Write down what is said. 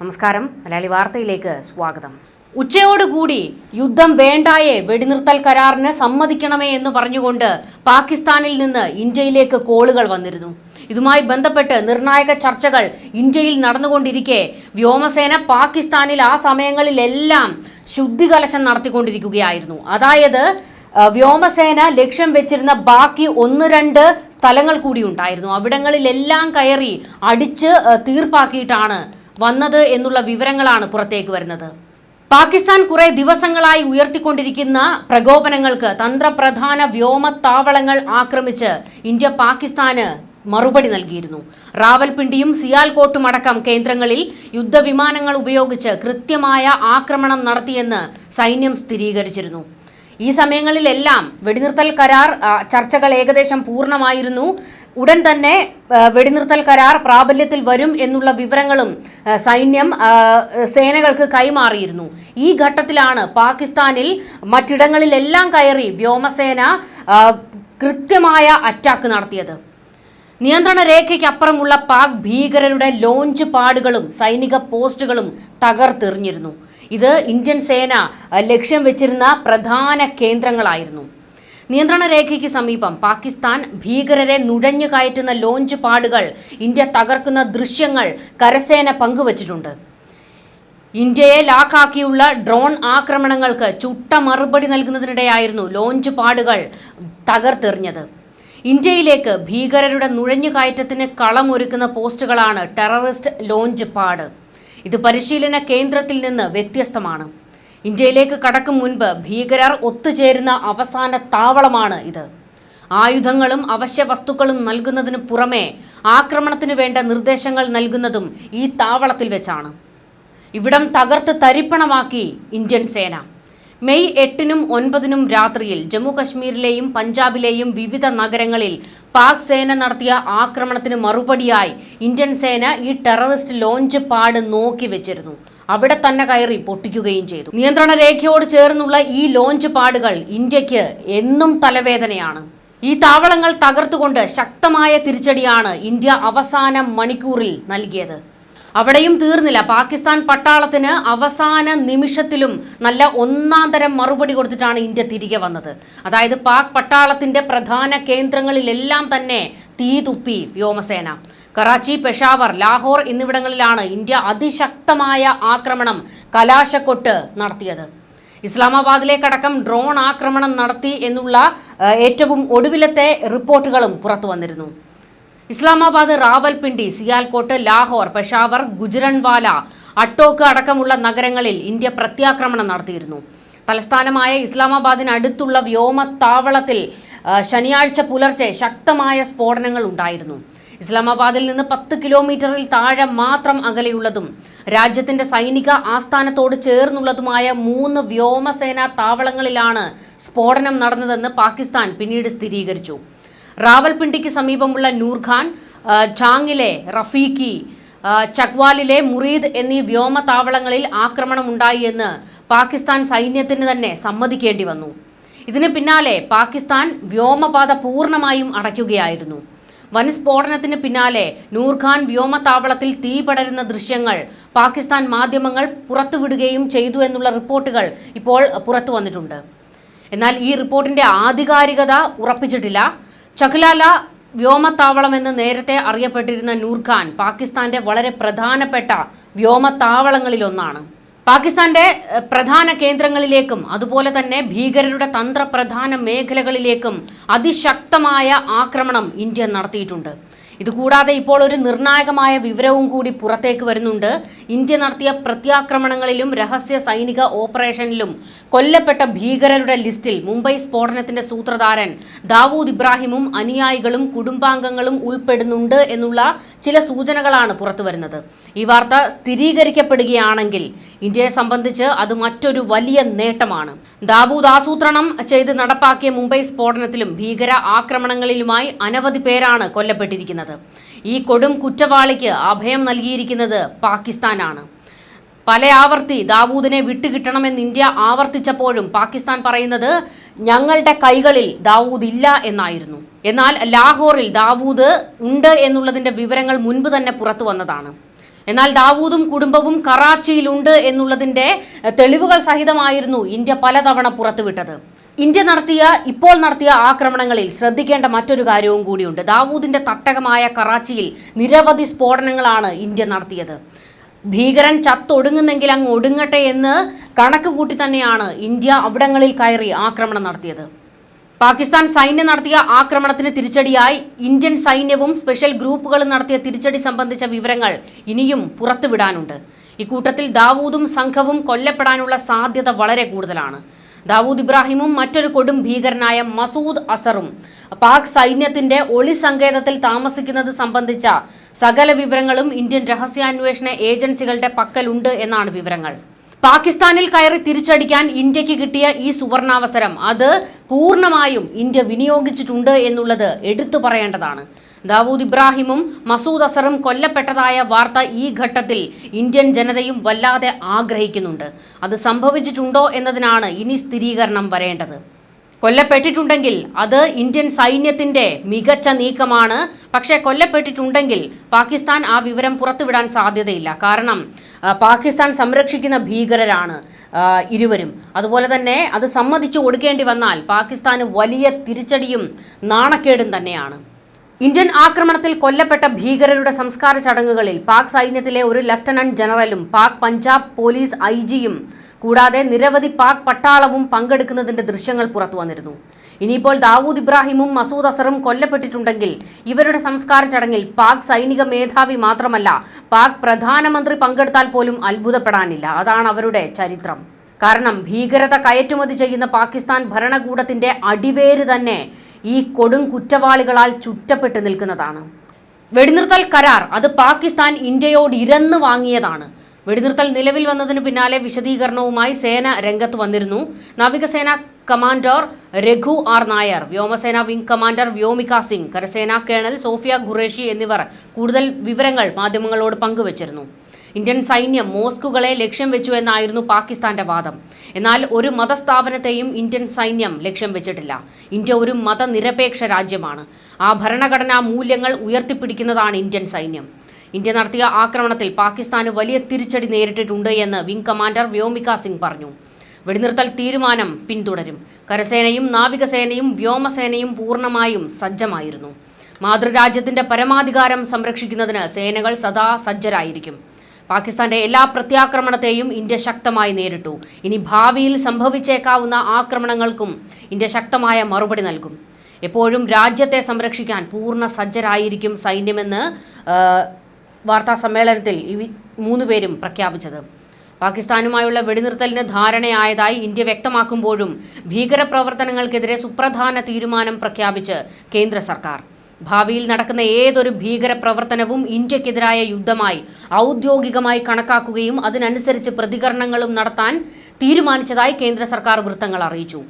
നമസ്കാരം. മലയാളി വാർത്തയിലേക്ക് സ്വാഗതം. ഉച്ചയോടുകൂടി യുദ്ധം വേണ്ടായേ വെടിനിർത്തൽ കരാറിന് സമ്മതിക്കണമേ എന്ന് പറഞ്ഞുകൊണ്ട് പാകിസ്ഥാനിൽ നിന്ന് ഇന്ത്യയിലേക്ക് കോളുകൾ വന്നിരുന്നു. ഇതുമായി ബന്ധപ്പെട്ട് നിർണായക ചർച്ചകൾ ഇന്ത്യയിൽ നടന്നുകൊണ്ടിരിക്കെ. വ്യോമസേന പാകിസ്ഥാനിൽ ആ സമയങ്ങളിലെല്ലാം ശുദ്ധികലശം നടത്തിക്കൊണ്ടിരിക്കുകയായിരുന്നു. അതായത് വ്യോമസേന ലക്ഷ്യം വെച്ചിരുന്ന ബാക്കി ഒന്ന് രണ്ട് സ്ഥലങ്ങൾ കൂടി ഉണ്ടായിരുന്നു. അവിടങ്ങളിലെല്ലാം കയറി അടിച്ച് തീർപ്പാക്കിയിട്ടാണ് വന്നത് എന്നുള്ള വിവരങ്ങളാണ് പുറത്തേക്ക് വരുന്നത്. പാകിസ്ഥാൻ കുറെ ദിവസങ്ങളായി ഉയർത്തിക്കൊണ്ടിരിക്കുന്ന പ്രകോപനങ്ങൾക്ക് തന്ത്രപ്രധാന വ്യോമത്താവളങ്ങൾ ആക്രമിച്ച് ഇന്ത്യ പാകിസ്ഥാന് മറുപടി നൽകിയിരുന്നു. റാവൽപിണ്ടിയും സിയാൽകോട്ടും അടക്കം കേന്ദ്രങ്ങളിൽ യുദ്ധവിമാനങ്ങൾ ഉപയോഗിച്ച് കൃത്യമായ ആക്രമണം നടത്തിയെന്ന് സൈന്യം സ്ഥിരീകരിച്ചിരുന്നു. ഈ സമയങ്ങളിലെല്ലാം വെടിനിർത്തൽ കരാർ ചർച്ചകൾ ഏകദേശം പൂർണമായിരുന്നു. ഉടൻ തന്നെ വെടിനിർത്തൽ കരാർ പ്രാബല്യത്തിൽ വരും എന്നുള്ള വിവരങ്ങളും സൈന്യം സേനകൾക്ക് കൈമാറിയിരുന്നു. ഈ ഘട്ടത്തിലാണ് പാകിസ്ഥാനിൽ മറ്റിടങ്ങളിലെല്ലാം കയറി വ്യോമസേന കൃത്യമായ അറ്റാക്ക് നടത്തിയത്. നിയന്ത്രണ രേഖയ്ക്കപ്പുറമുള്ള പാക് ഭീകരരുടെ ലോഞ്ച് പാടുകളും സൈനിക പോസ്റ്റുകളും തകർത്തെറിഞ്ഞിരുന്നു. ഇത് ഇന്ത്യൻ സേന ലക്ഷ്യം വെച്ചിരുന്ന പ്രധാന കേന്ദ്രങ്ങളായിരുന്നു. നിയന്ത്രണ രേഖയ്ക്ക് സമീപം പാകിസ്ഥാൻ ഭീകരരെ നുഴഞ്ഞു കയറ്റുന്ന ലോഞ്ച് പാടുകൾ ഇന്ത്യ തകർക്കുന്ന ദൃശ്യങ്ങൾ കരസേന പങ്കുവച്ചിട്ടുണ്ട്. ഇന്ത്യയെ ലാക്കാക്കിയുള്ള ഡ്രോൺ ആക്രമണങ്ങൾക്ക് ചുട്ട മറുപടി നൽകുന്നതിനിടെയായിരുന്നു ലോഞ്ച് പാടുകൾ തകർത്തെറിഞ്ഞത്. ഇന്ത്യയിലേക്ക് ഭീകരരുടെ നുഴഞ്ഞുകയറ്റത്തിന് കളമൊരുക്കുന്ന പോസ്റ്റുകളാണ് ടെററിസ്റ്റ് ലോഞ്ച് പാട്. ഇത് പരിശീലന കേന്ദ്രത്തിൽ നിന്ന് വ്യത്യസ്തമാണ്. ഇന്ത്യയിലേക്ക് കടക്കും മുൻപ് ഭീകരർ ഒത്തുചേരുന്ന അവസാന താവളമാണ് ഇത്. ആയുധങ്ങളും അവശ്യ വസ്തുക്കളും നൽകുന്നതിനു പുറമെ ആക്രമണത്തിനു വേണ്ട നിർദ്ദേശങ്ങൾ നൽകുന്നതും ഈ താവളത്തിൽ വെച്ചാണ്. ഇവിടം തകർത്ത് തരിപ്പണമാക്കി ഇന്ത്യൻ സേന. മെയ് എട്ടിനും ഒൻപതിനും രാത്രിയിൽ ജമ്മു കശ്മീരിലെയും പഞ്ചാബിലെയും വിവിധ നഗരങ്ങളിൽ പാക് സേന നടത്തിയ ആക്രമണത്തിന് മറുപടിയായി ഇന്ത്യൻ സേന ഈ ടെററിസ്റ്റ് ലോഞ്ച് പാട് നോക്കി വെച്ചിരുന്നു. അവിടെ തന്നെ കയറി പൊട്ടിക്കുകയും ചെയ്തു. നിയന്ത്രണ രേഖയോട് ചേർന്നുള്ള ഈ ലോഞ്ച് പാടുകൾ ഇന്ത്യയ്ക്ക് എന്നും തലവേദനയാണ്. ഈ താവളങ്ങൾ തകർത്തുകൊണ്ട് ശക്തമായ തിരിച്ചടിയാണ് ഇന്ത്യ അവസാന മണിക്കൂറിൽ നൽകിയത്. അവിടെയും തീർന്നില്ല. പാകിസ്ഥാൻ പട്ടാളത്തിന് അവസാന നിമിഷത്തിലും നല്ല ഒന്നാം തരം മറുപടി കൊടുത്തിട്ടാണ് ഇന്ത്യ തിരികെ വന്നത്. അതായത് പാക് പട്ടാളത്തിന്റെ പ്രധാന കേന്ദ്രങ്ങളിലെല്ലാം തന്നെ തീ തുപ്പി വ്യോമസേന. കറാച്ചി പെഷാവർ ലാഹോർ എന്നിവിടങ്ങളിലാണ് ഇന്ത്യ അതിശക്തമായ ആക്രമണം കലാശക്കൊട്ട് നടത്തിയത്. ഇസ്ലാമാബാദിലേക്കടക്കം ഡ്രോൺ ആക്രമണം നടത്തി എന്നുള്ള ഏറ്റവും ഒടുവിലത്തെ റിപ്പോർട്ടുകളും പുറത്തു വന്നിരുന്നു. ഇസ്ലാമാബാദ് റാവൽപിണ്ടി സിയാൽകോട്ട് ലാഹോർ പെഷാവർ ഗുജറൻവാല അട്ടോക്ക് അടക്കമുള്ള നഗരങ്ങളിൽ ഇന്ത്യ പ്രത്യാക്രമണം നടത്തിയിരുന്നു. തലസ്ഥാനമായ ഇസ്ലാമാബാദിനടുത്തുള്ള വ്യോമത്താവളത്തിൽ ശനിയാഴ്ച പുലർച്ചെ ശക്തമായ സ്ഫോടനങ്ങൾ ഉണ്ടായിരുന്നു. ഇസ്ലാമാബാദിൽ നിന്ന് പത്ത് കിലോമീറ്ററിൽ താഴെ മാത്രം അകലെയുള്ളതും രാജ്യത്തിന്റെ സൈനിക ആസ്ഥാനത്തോട് ചേർന്നുള്ളതുമായ മൂന്ന് വ്യോമസേനാ താവളങ്ങളിലാണ് സ്ഫോടനം നടന്നതെന്ന് പാകിസ്ഥാൻ പിന്നീട് സ്ഥിരീകരിച്ചു. റാവൽപിണ്ടിക്ക് സമീപമുള്ള നൂർഖാൻ ചാങ്ങിലെ റഫീഖി ചക്വാലിലെ മുറീദ് എന്നീ വ്യോമതാവളങ്ങളിൽ ആക്രമണമുണ്ടായി എന്ന് പാകിസ്ഥാൻ സൈന്യത്തിന് തന്നെ സമ്മതിക്കേണ്ടി വന്നു. ഇതിന് പിന്നാലെ പാകിസ്ഥാൻ വ്യോമപാത പൂർണമായും അടയ്ക്കുകയായിരുന്നു. വൻ സ്ഫോടനത്തിന് പിന്നാലെ നൂർഖാൻ വ്യോമതാവളത്തിൽ തീ പടരുന്ന ദൃശ്യങ്ങൾ പാകിസ്ഥാൻ മാധ്യമങ്ങൾ പുറത്തുവിടുകയും ചെയ്തു എന്നുള്ള റിപ്പോർട്ടുകൾ ഇപ്പോൾ പുറത്തു വന്നിട്ടുണ്ട് എന്നാൽ ഈ റിപ്പോർട്ടിന്റെ ആധികാരികത ഉറപ്പിച്ചിട്ടില്ല. ചഖ്ലാല വ്യോമത്താവളം എന്ന് നേരത്തെ അറിയപ്പെട്ടിരുന്ന നൂർഖാൻ പാകിസ്ഥാന്റെ വളരെ പ്രധാനപ്പെട്ട വ്യോമത്താവളങ്ങളിലൊന്നാണ്. പാകിസ്ഥാന്റെ പ്രധാന കേന്ദ്രങ്ങളിലേക്കും അതുപോലെ തന്നെ ഭീകരരുടെ തന്ത്രപ്രധാന മേഖലകളിലേക്കും അതിശക്തമായ ആക്രമണം ഇന്ത്യ നടത്തിയിട്ടുണ്ട്. ഇതുകൂടാതെ ഇപ്പോൾ ഒരു നിർണായകമായ വിവരവും കൂടി പുറത്തേക്ക് വരുന്നുണ്ട്. ഇന്ത്യ നടത്തിയ പ്രത്യാക്രമണങ്ങളിലും രഹസ്യ സൈനിക ഓപ്പറേഷനിലും കൊല്ലപ്പെട്ട ഭീകരരുടെ ലിസ്റ്റിൽ മുംബൈ സ്ഫോടനത്തിന്റെ സൂത്രധാരൻ ദാവൂദ് ഇബ്രാഹിമും അനുയായികളും കുടുംബാംഗങ്ങളും ഉൾപ്പെടുന്നുണ്ട് എന്നുള്ള ചില സൂചനകളാണ് പുറത്തു വരുന്നത്. ഈ വാർത്ത സ്ഥിരീകരിക്കപ്പെടുകയാണെങ്കിൽ ഇന്ത്യയെ സംബന്ധിച്ച് അത് മറ്റൊരു വലിയ നേട്ടമാണ്. ദാവൂദ് ആസൂത്രണം ചെയ്ത് നടപ്പാക്കിയ മുംബൈ സ്ഫോടനത്തിലും ഭീകര ആക്രമണങ്ങളിലുമായി അനവധി പേരാണ് കൊല്ലപ്പെട്ടിരിക്കുന്നത്. ഈ കൊടും കുറ്റവാളിക്ക് അഭയം നൽകിയിരിക്കുന്നത് പാകിസ്ഥാനാണ്. പല ആവർത്തി ദാവൂദിനെ വിട്ടുകിട്ടണമെന്ന് ഇന്ത്യ ആവർത്തിച്ചപ്പോഴും പാകിസ്ഥാൻ പറയുന്നത് ഞങ്ങളുടെ കൈകളിൽ ദാവൂദ് ഇല്ല എന്നായിരുന്നു. എന്നാൽ ലാഹോറിൽ ദാവൂദ് ഉണ്ട് എന്നുള്ളതിന്റെ വിവരങ്ങൾ മുൻപ് തന്നെ പുറത്തു വന്നതാണ്. എന്നാൽ ദാവൂദും കുടുംബവും കറാച്ചിയിലുണ്ട് എന്നുള്ളതിന്റെ തെളിവുകൾ സഹിതമായിരുന്നു ഇന്ത്യ പലതവണ പുറത്തുവിട്ടത്. ഇന്ത്യ നടത്തിയ ഇപ്പോൾ നടത്തിയ ആക്രമണങ്ങളിൽ ശ്രദ്ധിക്കേണ്ട മറ്റൊരു കാര്യവും കൂടിയുണ്ട്. ദാവൂദിന്റെ തട്ടകമായ കറാച്ചിയിൽ നിരവധി സ്ഫോടനങ്ങളാണ് ഇന്ത്യ നടത്തിയത്. ഭീകരൻ ചത്തൊടുങ്ങുന്നെങ്കിൽ അങ്ങ് ഒടുങ്ങട്ടെ എന്ന് കണക്ക് കൂട്ടി തന്നെയാണ് ഇന്ത്യ അവിടങ്ങളിൽ കയറി ആക്രമണം നടത്തിയത്. പാകിസ്ഥാൻ സൈന്യം നടത്തിയ ആക്രമണത്തിന് തിരിച്ചടിയായി ഇന്ത്യൻ സൈന്യവും സ്പെഷ്യൽ ഗ്രൂപ്പുകളും നടത്തിയ തിരിച്ചടി സംബന്ധിച്ച വിവരങ്ങൾ ഇനിയും പുറത്തുവിടാനുണ്ട്. ഇക്കൂട്ടത്തിൽ ദാവൂദും സംഘവും കൊല്ലപ്പെടാനുള്ള സാധ്യത വളരെ കൂടുതലാണ്. ദാവൂദ് ഇബ്രാഹിമും മറ്റൊരു കൊടും ഭീകരനായ മസൂദ് അസറും. പാക് സൈന്യത്തിന്റെ ഒളി സങ്കേതത്തിൽ താമസിക്കുന്നത് സംബന്ധിച്ച സകല വിവരങ്ങളും ഇന്ത്യൻ രഹസ്യാന്വേഷണ ഏജൻസികളുടെ പക്കലുണ്ട് എന്നാണ് വിവരങ്ങൾ. പാകിസ്ഥാനിൽ കയറി തിരിച്ചടിക്കാൻ ഇന്ത്യയ്ക്ക് കിട്ടിയ ഈ സുവർണാവസരം അത് പൂർണമായും ഇന്ത്യ വിനിയോഗിച്ചിട്ടുണ്ട് എന്നുള്ളത് എടുത്തു പറയേണ്ടതാണ്. ദാവൂദ് ഇബ്രാഹിമും മസൂദ് അസറും കൊല്ലപ്പെട്ടതായ വാർത്ത ഈ ഘട്ടത്തിൽ ഇന്ത്യൻ ജനതയും വല്ലാതെ ആഗ്രഹിക്കുന്നുണ്ട്. അത് സംഭവിച്ചിട്ടുണ്ടോ എന്നതിനാണ് ഇനി സ്ഥിരീകരണം വരേണ്ടത്. കൊല്ലപ്പെട്ടിട്ടുണ്ടെങ്കിൽ അത് ഇന്ത്യൻ സൈന്യത്തിന്റെ മികച്ച നീക്കമാണ്. പക്ഷേ കൊല്ലപ്പെട്ടിട്ടുണ്ടെങ്കിൽ പാകിസ്ഥാൻ ആ വിവരം പുറത്തുവിടാൻ സാധ്യതയില്ല. കാരണം പാകിസ്ഥാൻ സംരക്ഷിക്കുന്ന ഭീകരരാണ് ഇരുവരും. അതുപോലെ തന്നെ അത് സമ്മതിച്ചു കൊടുക്കേണ്ടി വന്നാൽ പാകിസ്ഥാന് വലിയ തിരിച്ചടിയും നാണക്കേടും തന്നെയാണ്. ഇന്ത്യൻ ആക്രമണത്തിൽ കൊല്ലപ്പെട്ട ഭീകരരുടെ സംസ്കാര ചടങ്ങുകളിൽ പാക് സൈന്യത്തിലെ ഒരു ലഫ്റ്റനന്റ് ജനറലും പാക് പഞ്ചാബ് പോലീസ് ഐ ജിയും കൂടാതെ നിരവധി പാക് പട്ടാളവും പങ്കെടുക്കുന്നതിന്റെ ദൃശ്യങ്ങൾ പുറത്തു വന്നിരുന്നു. ഇനിയിപ്പോൾ ദാവൂദ് ഇബ്രാഹിമും മസൂദ് അസറും കൊല്ലപ്പെട്ടിട്ടുണ്ടെങ്കിൽ ഇവരുടെ സംസ്കാര ചടങ്ങിൽ പാക് സൈനിക മേധാവി മാത്രമല്ല പാക് പ്രധാനമന്ത്രി പങ്കെടുത്താൽ പോലും അത്ഭുതപ്പെടാനില്ല. അതാണ് അവരുടെ ചരിത്രം. കാരണം ഭീകരത കയറ്റുമതി ചെയ്യുന്ന പാകിസ്ഥാൻ ഭരണകൂടത്തിന്റെ അടിവേര് തന്നെ ഈ കൊടും കുറ്റവാളികളാൽ ചുറ്റപ്പെട്ട് നിൽക്കുന്നതാണ്. വെടിനിർത്തൽ കരാർ അത് പാകിസ്ഥാൻ ഇന്ത്യയോട് ഇരന്ന് വാങ്ങിയതാണ്. വെടിനിർത്തൽ നിലവിൽ വന്നതിനു പിന്നാലെ വിശദീകരണവുമായി സേന രംഗത്ത് വന്നിരുന്നു. നാവികസേന കമാൻഡർ രഘു ആർ നായർ വ്യോമസേന വിംഗ് കമാൻഡർ വ്യോമിക സിംഗ് കരസേനാ കേണൽ സോഫിയ ഖുറേഷി എന്നിവർ കൂടുതൽ വിവരങ്ങൾ മാധ്യമങ്ങളോട് പങ്കുവച്ചിരുന്നു. ഇന്ത്യൻ സൈന്യം മോസ്കുകളെ ലക്ഷ്യം വെച്ചു എന്നായിരുന്നു പാകിസ്ഥാന്റെ വാദം. എന്നാൽ ഒരു മതസ്ഥാപനത്തെയും ഇന്ത്യൻ സൈന്യം ലക്ഷ്യം വെച്ചിട്ടില്ല. ഇന്ത്യ ഒരു മതനിരപേക്ഷ രാജ്യമാണ്. ആ ഭരണഘടനാ മൂല്യങ്ങൾ ഉയർത്തിപ്പിടിക്കുന്നതാണ് ഇന്ത്യൻ സൈന്യം. ഇന്ത്യ നടത്തിയ ആക്രമണത്തിൽ പാകിസ്ഥാന് വലിയ തിരിച്ചടി നേരിട്ടിട്ടുണ്ട് എന്ന് വിംഗ് കമാൻഡർ വ്യോമിക സിംഗ് പറഞ്ഞു. വെടിനിർത്തൽ തീരുമാനം പിന്തുടരും. കരസേനയും നാവികസേനയും വ്യോമസേനയും പൂർണമായും സജ്ജമായിരുന്നു. മാതൃരാജ്യത്തിന്റെ പരമാധികാരം സംരക്ഷിക്കുന്നതിന് സേനകൾ സദാ സജ്ജരായിരിക്കും. പാകിസ്ഥാന്റെ എല്ലാ പ്രത്യാക്രമണത്തെയും ഇന്ത്യ ശക്തമായി നേരിട്ടു. ഇനി ഭാവിയിൽ സംഭവിച്ചേക്കാവുന്ന ആക്രമണങ്ങൾക്കും ഇന്ത്യ ശക്തമായ മറുപടി നൽകും. എപ്പോഴും രാജ്യത്തെ സംരക്ഷിക്കാൻ പൂർണ സജ്ജരായിരിക്കും സൈന്യമെന്ന് വാർത്താ സമ്മേളനത്തിൽ ഈ വി- മൂന്നുപേരും പ്രഖ്യാപിച്ചത്. പാകിസ്ഥാനുമായുള്ള വെടിനിർത്തലിന് ധാരണയായതായി ഇന്ത്യ വ്യക്തമാക്കുമ്പോഴും ഭീകരപ്രവർത്തനങ്ങൾക്കെതിരെ സുപ്രധാന തീരുമാനം പ്രഖ്യാപിച്ച് കേന്ദ്ര സർക്കാർ. ഭാവിയിൽ നടക്കുന്ന ഏതൊരു ഭീകര പ്രവർത്തനവും ഇന്ത്യക്കെതിരായ യുദ്ധമായി ഔദ്യോഗികമായി കണക്കാക്കുകയും അതിനനുസരിച്ച് പ്രതികരണങ്ങളും നടത്താൻ തീരുമാനിച്ചതായി കേന്ദ്ര സർക്കാർ വൃത്തങ്ങൾ അറിയിച്ചു.